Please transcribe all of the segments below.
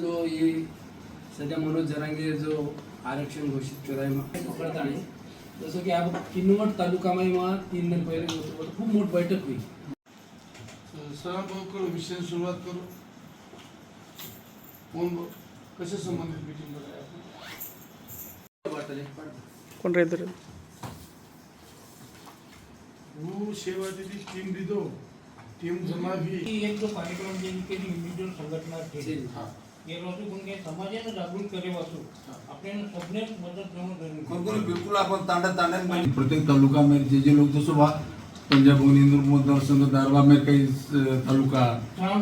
जो हे सध्या मनोज जरांगे जो आरक्षण घोषित केलाय पकडताना जसं की आपण किनवट तालुकामध्ये मग तीन दिन पहिले खूप मोठ बैठक होईल. सराभाऊकडे विषय सुरुवात करू. कोण कशा संबंधित मीटिंग कोण राहील वो सेवा दीदी टीम भी दो टीम जमा भी की एक जो कार्यक्रम जे के इंडिव्हिज्युअल संघटना છે હા એ લોકો પણ કે સમાજને જાગૃત કરે વાસુ આપણે સબને મદદ કરવું જરૂરી कोणकोणी बिलकुल आपण तांड्या तांड्यात प्रत्येक तालुका में जे जे लोक जसं बा पंजाब आणि इंदूर मतदारसंघ दारवा में काही अं, तालुका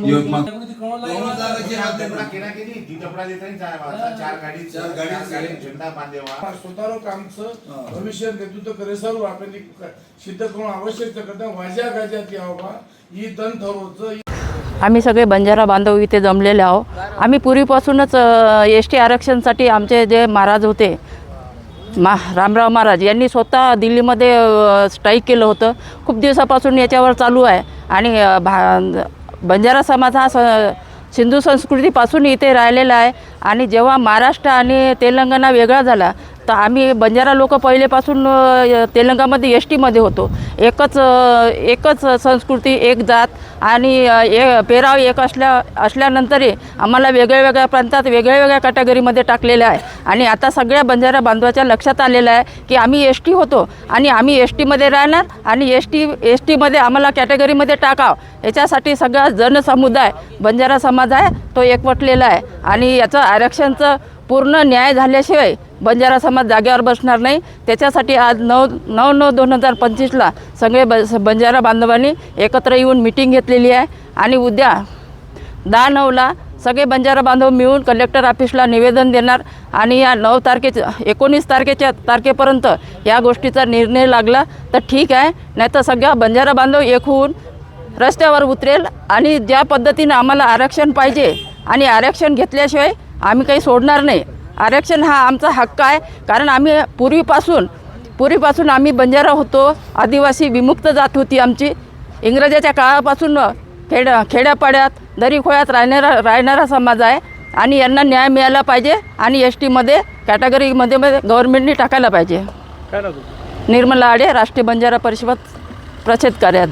यवतमाळ कळवलं केला की नाही ती कपडा देता नाही चार वाजता चार गाडी चार गाडी- गाडी झेंडा बांधेवा स्वतःरो कामचं भविष्य नेतृत्व करे सर्व आपण एक सिद्ध करून आवश्यक करता वाज्या गाज्यात यावं ही दन ठरवचं आम्ही सगळे बंजारा बांधव इथे जमलेले आहो आम्ही पूर्वीपासूनच एस टी आरक्षणसाठी आमचे जे महाराज होते मा रामराव महाराज यांनी स्वतः दिल्लीमध्ये स्ट्राईक केलं होतं. खूप दिवसापासून याच्यावर चालू आहे. आणि भा बंजारा समाज हा स सिंधू संस्कृतीपासून इथे राहिलेला आहे. आणि जेव्हा महाराष्ट्र आणि तेलंगणा वेगळा झाला तर आम्ही बंजारा लोक पहिलेपासून तेलंगामध्ये एस टीमध्ये होतो. एकच एकच संस्कृती एक जात आणि ए पेराव एक असल्या असल्यानंतरही आम्हाला वेगळ्या वेगळ्या प्रांतात वेगळ्या वेगळ्या कॅटेगरीमध्ये टाकलेलं आहे. आणि आता सगळ्या बंजारा बांधवाच्या लक्षात आलेलं आहे की आम्ही एस टी होतो आणि आम्ही एस टीमध्ये राहणार आणि एस टी एस टीमध्ये आम्हाला कॅटेगरीमध्ये टाकावं. याच्यासाठी सगळा जनसमुदाय बंजारा समाज आहे तो एकवटलेला आहे. आणि याचं आरक्षणचं पूर्ण न्याय झाल्याशिवाय बंजारा समाज जागेवर बसणार नाही. त्याच्यासाठी आज नऊ नऊ नऊ दोन हजार पंचवीसला सगळे ब बंजारा बांधवांनी एकत्र येऊन मिटिंग घेतलेली आहे. आणि उद्या दहा नऊला सगळे बंजारा बांधव मिळून कलेक्टर ऑफिसला निवेदन देणार. आणि या नऊ तारखेच्या एकोणीस तारखेच्या तारखेपर्यंत या गोष्टीचा निर्णय लागला तर ठीक आहे. नाही तर सगळ्या बंजारा बांधव एक होऊन रस्त्यावर उतरेल आणि ज्या पद्धतीनं आम्हाला आरक्षण पाहिजे आणि आरक्षण घेतल्याशिवाय आम्ही काही सोडणार नाही. आरक्षण हा आमचा हक्क आहे. कारण आम्ही पूर्वीपासून पूर्वीपासून आम्ही बंजारा होतो. आदिवासी विमुक्त जात होती आमची. इंग्रजाच्या काळापासून खेड खेड्यापाड्यात दरीखोळ्यात राहणारा राहणारा समाज आहे. आणि यांना न्याय मिळाला पाहिजे आणि एस टीमध्ये कॅटेगरीमध्ये गव्हर्नमेंटने टाकायला पाहिजे? निर्मला आडे राष्ट्रीय बंजारा परिषद प्रसिद्ध कार्याध्यक्ष